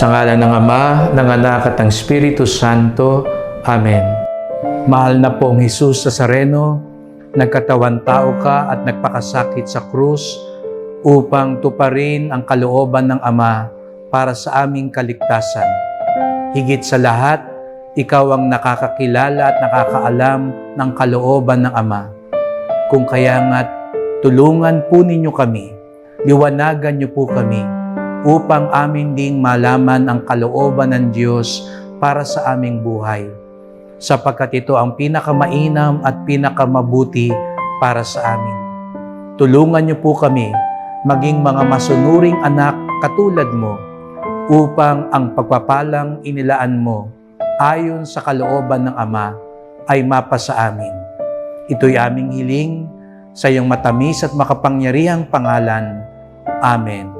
Sa ngala ng Ama, ng Anak at ng Espiritu Santo. Amen. Mahal na pong Jesus Nazareno, nagkatawan tao ka at nagpakasakit sa krus upang tuparin ang kalooban ng Ama para sa aming kaligtasan. Higit sa lahat, ikaw ang nakakakilala at nakakaalam ng kalooban ng Ama. Kung kaya nga't tulungan po ninyo kami, liwanagan niyo po kami upang amin ding malaman ang kalooban ng Diyos para sa aming buhay. Sapagkat ito ang pinakamainam at pinakamabuti para sa amin. Tulungan niyo po kami maging mga masunuring anak katulad mo upang ang pagpapalang inilaan mo ayon sa kalooban ng Ama ay mapasa amin. Ito'y aming hiling sa iyong matamis at makapangyarihang pangalan. Amen.